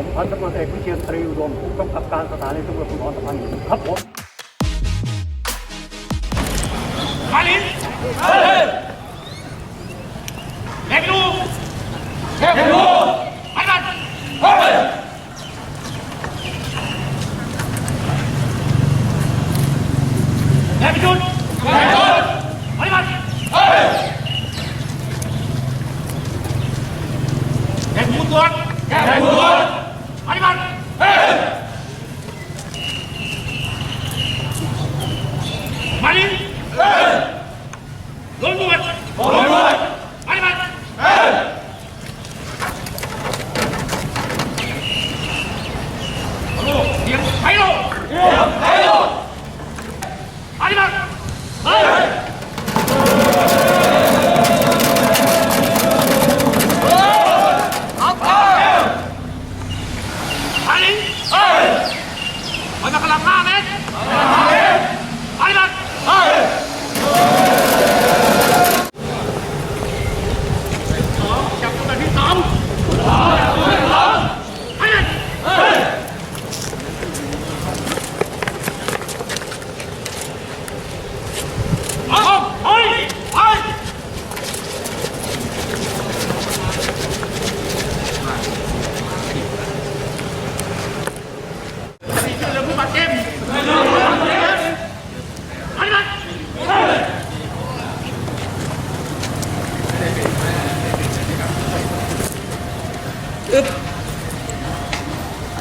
ผมพันตำรวจเอกวิเชียนตรีอุดมผู้กำกับการสถานีตำรวจภูธรสะพานหินครับผมมาลินเฮ้ยแม่ไปดูแม่ไปดูไปมันเฮ้ยแม่ไปดูแม่ไปดูไปมันเฮ้ยแม่ไปดูตัวแม่ไปดูตัว ধন্যবাদ।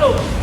肉。